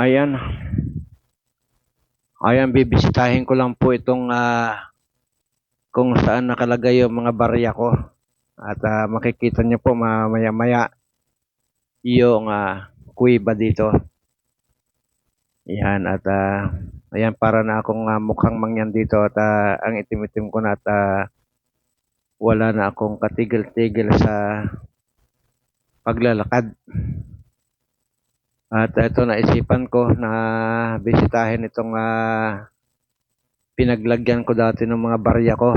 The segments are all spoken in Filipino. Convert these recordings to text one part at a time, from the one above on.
Ayan. Ayan, bibisitahin ko lang po itong ah, kung saan nakalagay yung mga barya ko. At ah, makikita niyo po mamaya-maya yung ah, kuiba dito. Yan at ah, ayan para na akong ah, mukhang mangyan dito at ah, ang itim-itim ko na at ah, wala na akong katigil-tigil sa paglalakad. At ito naisipan ko na bisitahin itong ah, pinaglagyan ko dati ng mga barya ko.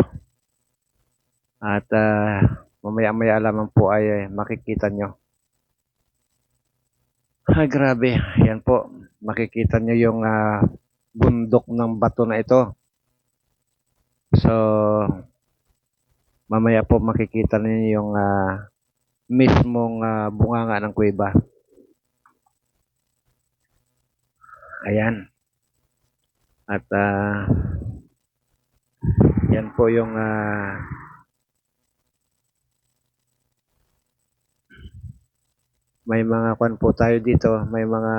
At ah, mamaya-maya lamang po ay eh, makikita nyo. Ay, grabe. Yan po. Makikita nyo yung ah, bundok ng bato na ito. So, mamaya po makikita ninyo yung ah, mismong ah, bunganga ng kuweba. Ayan. At ah, yan po yung ah, may mga kwan po tayo dito, may mga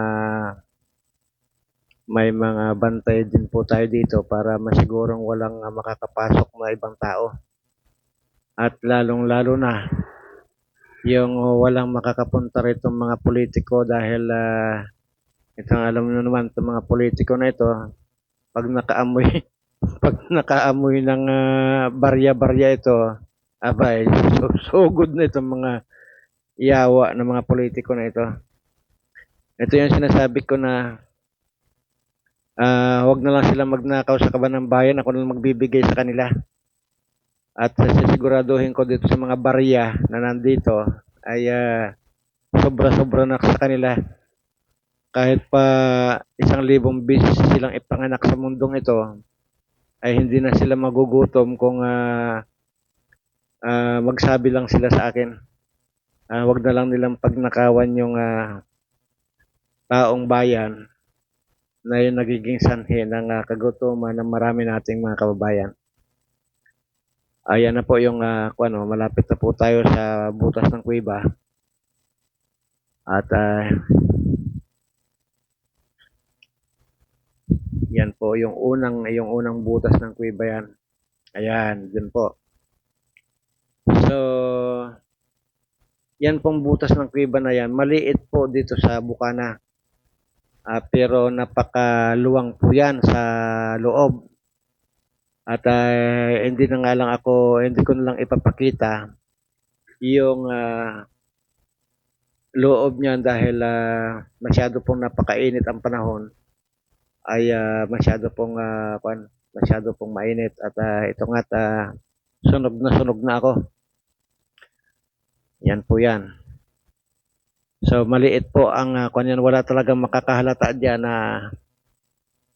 may mga bantay din po tayo dito para masigurong walang ah, makakapasok na ibang tao. At lalong-lalo na yung walang makakapunta rito mga politiko dahil ah, itong alam nyo naman itong mga politiko na ito pag nakaamoy pag nakaamoy ng ah, barya-barya ito abay so, sugod na itong mga yawa ng mga politiko na ito. Ito yung sinasabi ko na ah wag na lang sila magnakaw sa kaban ng bayan ako na lang magbibigay sa kanila. At sisiguraduhin ko dito sa mga barya na nandito ay ah, sobra-sobra na sa kanila kahit pa isang libong beses silang ipanganak sa mundong ito, ay hindi na sila magugutom kung ah, ah, magsabi lang sila sa akin. Ah, wag na lang nilang pagnakawan yung ah, taong bayan na yung nagiging sanhi ng ah, kagutuman ng marami nating mga kababayan. Ayan na po yung kung ano, malapit na po tayo sa butas ng kuiba. At ah, Yan po yung unang yung unang butas ng kuweba yan. Ayan, dyan po. So, yan pong butas ng kuweba na yan. Maliit po dito sa Bukana. Ah, pero napakaluwang po yan sa loob. At ah, hindi na nga lang ako, hindi ko na lang ipapakita yung ah, loob niyan dahil ah, masyado pong napakainit ang panahon ay ah, masyado pong kwan, masyado pong mainit at ah, ito nga ah, sunog na sunog na ako. Yan po yan. So maliit po ang uh, kwan yan, wala talagang makakahalata diyan na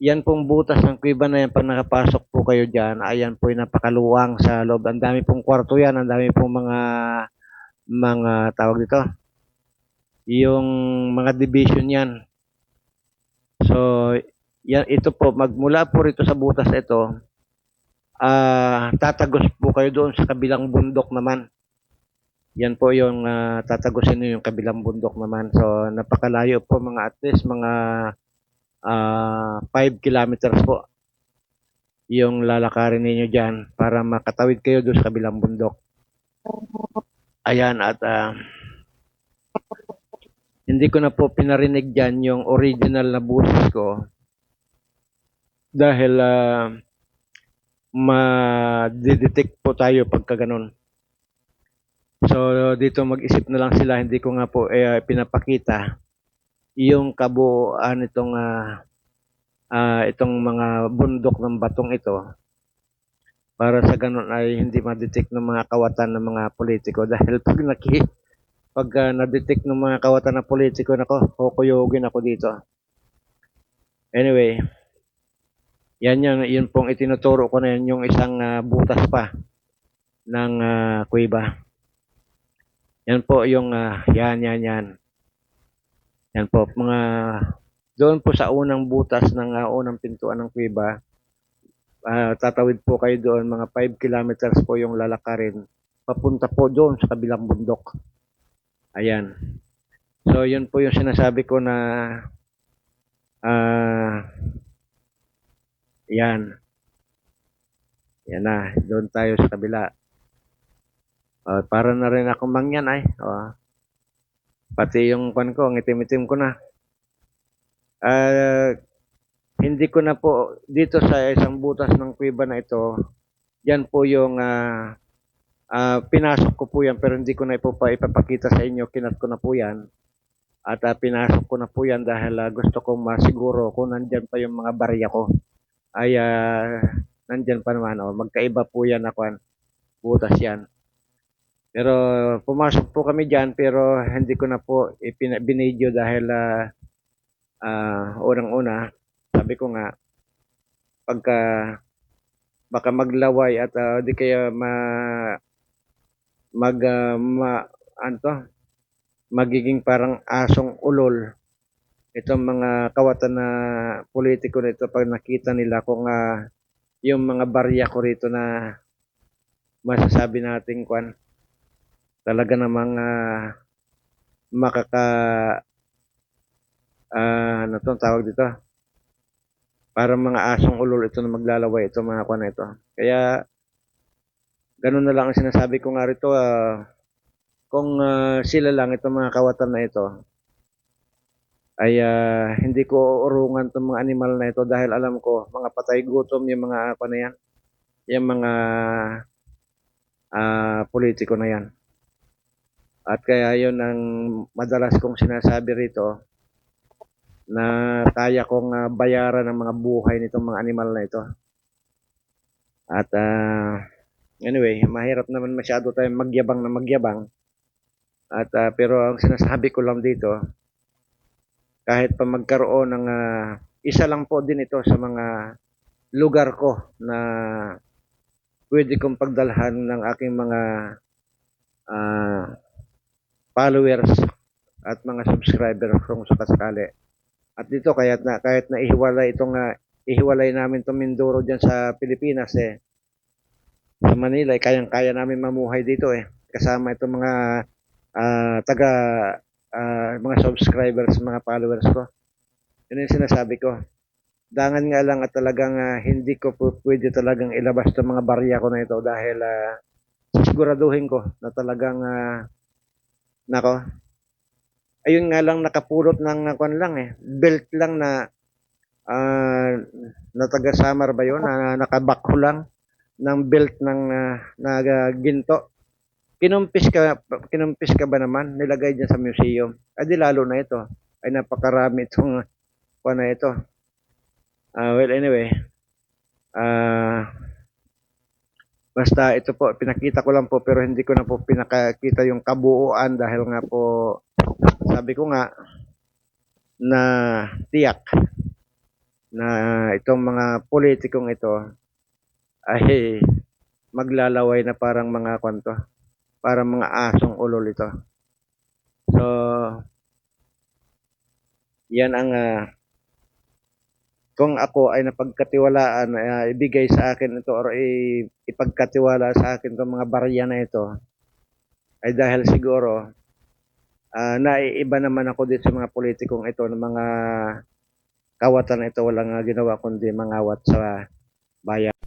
yan pong butas ng kuiba na yan pag nakapasok po kayo diyan, ayan po yung napakaluwang sa loob. Ang dami pong kwarto yan, ang dami pong mga mga tawag dito. Yung mga division yan. So yan ito po magmula po rito sa butas ito ah tatagos po kayo doon sa kabilang bundok naman. Yan po yung ah, tatagusin niyo yung kabilang bundok naman. So napakalayo po mga at least mga 5 kilometers po yung lalakarin ninyo diyan para makatawid kayo doon sa kabilang bundok. Ayan at ah, hindi ko na po pinarinig dyan yung original na boses ko dahil ah, ma-detect po tayo pagka ganun. So dito mag-isip na lang sila, hindi ko nga po eh, pinapakita yung kabuuan itong ah, ah, itong mga bundok ng batong ito para sa ganun ay hindi ma-detect ng mga kawatan ng mga politiko dahil pag naki pag ah, na-detect ng mga kawatan ng politiko nako kukuyugin ako dito. Anyway, yan yun, yun pong itinuturo ko na yun, yung isang ah, butas pa ng uh, kuiba. Yan po yung, ah, yan, yan, yan. Yan po, mga, doon po sa unang butas ng ah, unang pintuan ng kuiba, ah, tatawid po kayo doon, mga 5 kilometers po yung lalakarin, papunta po doon sa kabilang bundok. Ayan. So, yun po yung sinasabi ko na Ah, yan. Yan na, doon tayo sa kabila. Oh, para na rin ako mangyan ay. Oh. Pati yung kwan ko, ang itim-itim ko na. Ah, hindi ko na po dito sa isang butas ng kuweba na ito. Yan po yung ah, ah, pinasok ko po yan pero hindi ko na po pa ipapakita sa inyo. Kinat ko na po yan. At ah, pinasok ko na po yan dahil ah, gusto kong masiguro kung nandyan pa yung mga barya ko. Ay ah, nandyan pa naman. Oh. Magkaiba po yan ako. Butas yan. Pero pumasok po kami dyan pero hindi ko na po binidyo dahil ah, ah, unang-una sabi ko nga pagka baka maglaway at ah, di kaya ma mag ah, ma ano magiging parang asong ulol itong mga kawatan na politiko nito pag nakita nila kung ah, yung mga barya ko rito na masasabi nating kwan talaga namang ah, makaka ah, ano to ang tawag dito? Para mga asong ulol ito na maglalaway ito mga kwan ito. Kaya ganun na lang ang sinasabi ko nga rito ah, kung ah, sila lang itong mga kawatan na ito ay ah, hindi ko urungan itong mga animal na ito dahil alam ko mga patay gutom yung mga na yan yung mga ah, politiko na yan at kaya yun ang madalas kong sinasabi rito na kaya kong ah, bayaran ng mga buhay nitong mga animal na ito. At ah, anyway, mahirap naman masyado tayong magyabang na magyabang. At ah, pero ang sinasabi ko lang dito, kahit pa magkaroon ng ah, isa lang po din ito sa mga lugar ko na pwede kong pagdalhan ng aking mga ah, followers at mga subscriber kung sakasakali. At dito kahit na kahit na ihiwalay itong ah, ihiwalay namin itong Mindoro diyan sa Pilipinas eh. Sa Manila eh, kayang-kaya namin mamuhay dito eh. Kasama itong mga ah, taga ah, mga subscribers, mga followers ko. Yun yung sinasabi ko. Dangan nga lang at talagang ah, hindi ko po pwede talagang ilabas itong mga barya ko na ito dahil ah, siguraduhin ko na talagang ah, nako ayun nga lang nakapulot ng kwan lang eh belt lang na ah, na taga Samar ba yun na nakabakho lang ng belt ng ah, na ginto kinumpis ka kinumpis ka ba naman? Nilagay diyan sa museum. Ay di lalo na ito. Ay napakarami itong kwan na ito. Ah, well anyway. Ah basta ito po pinakita ko lang po pero hindi ko na po pinakita yung kabuuan dahil nga po sabi ko nga na tiyak na itong mga politikong ito ay maglalaway na parang mga kwanto, parang mga asong ulol ito. So, yan ang ah, kung ako ay napagkatiwalaan, ah, ibigay sa akin ito or ipagkatiwala sa akin itong mga barya na ito, ay dahil siguro ah naiiba naman ako dito sa mga politikong ito ng mga kawatan ito walang ginawa kundi mangawat sa bayan.